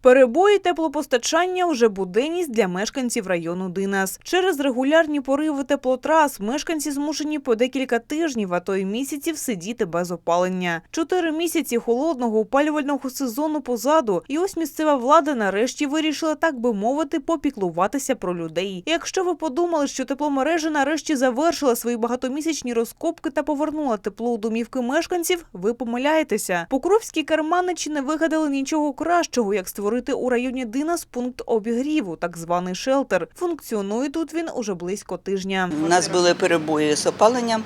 Перебої теплопостачання уже буденність для мешканців району Динас. Через регулярні пориви теплотрас мешканці змушені по декілька тижнів, а то й місяців сидіти без опалення. Чотири місяці холодного опалювального сезону позаду, і ось місцева влада нарешті вирішила, так би мовити, попіклуватися про людей. Якщо ви подумали, що тепломережа нарешті завершила свої багатомісячні розкопки та повернула тепло у домівки мешканців, ви помиляєтеся. Покровські карманичі не вигадали нічого кращого, як створити у районі Динас пункт обігріву, так званий шелтер. Функціонує тут він уже близько тижня. У нас були перебої з опаленням,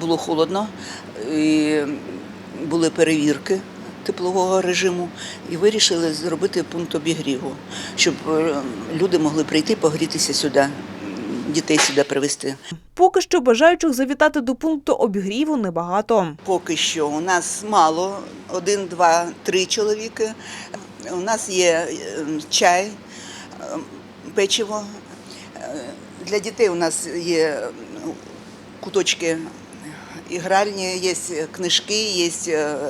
було холодно, і були перевірки теплового режиму і вирішили зробити пункт обігріву, щоб е, люди могли прийти погрітися сюди, дітей сюди привезти. Поки що бажаючих завітати до пункту обігріву небагато. Поки що у нас мало, один, два, три чоловіки. У нас є е, чай, е, печиво. Е, Для дітей у нас є куточки ігральні, є книжки, є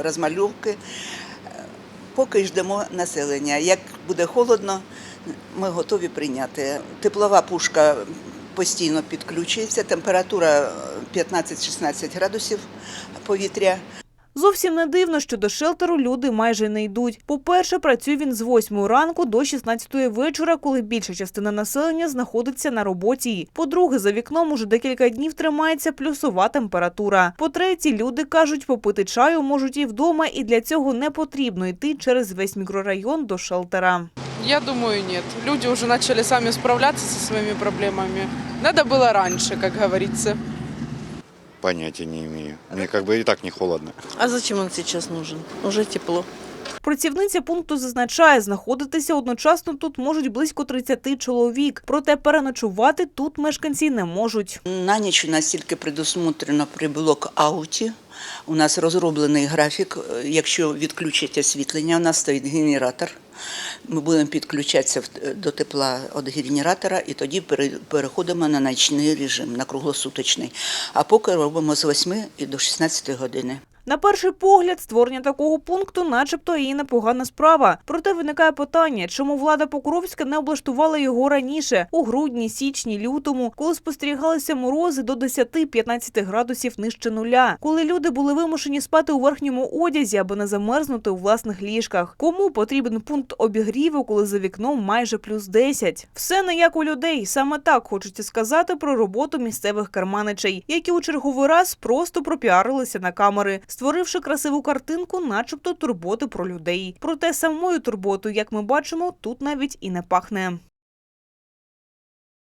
розмальовки. Поки ждемо населення. Як буде холодно, ми готові прийняти. Теплова пушка постійно підключується, температура 15-16 градусів повітря. Зовсім не дивно, що до шелтеру люди майже не йдуть. По-перше, працює він з 8 ранку до 16 вечора, коли більша частина населення знаходиться на роботі. По-друге, за вікном уже декілька днів тримається плюсова температура. По-третє, люди кажуть, попити чаю можуть і вдома, і для цього не потрібно йти через весь мікрорайон до шелтера. Я думаю, нет. Люди уже начали сами справляться со своими проблемами. Надо было раньше, как говорится. Понятия не имею. Мне как бы и так не холодно. А зачем он сейчас нужен? Уже тепло. Працівниця пункту зазначає, знаходитися одночасно тут можуть близько 30 чоловік. Проте переночувати тут мешканці не можуть. На ніч у нас тільки предусмотрено при блок-ауті. У нас розроблений графік. Е, Якщо відключать освітлення, у нас стоїть генератор. Ми будемо підключатися в- до тепла від генератора і тоді пере- переходимо на нічний режим, на круглосуточний. А поки робимо з 8 і до 16 години. На перший погляд, створення такого пункту, начебто, і непогана справа. Проте виникає питання, чому влада Покровська не облаштувала його раніше, у грудні, січні, лютому, коли спостерігалися морози до 10-15 градусів нижче нуля, коли люди були вимушені спати у верхньому одязі, аби не замерзнути у власних ліжках. Кому потрібен пункт обігріву, коли за вікном майже плюс 10? Все не як у людей. Саме так хочеться сказати про роботу місцевих карманичей, які у черговий раз просто пропіарилися на камери, створивши красиву картинку, начебто турботи про людей. Проте самою турботою, як ми бачимо, тут навіть і не пахне.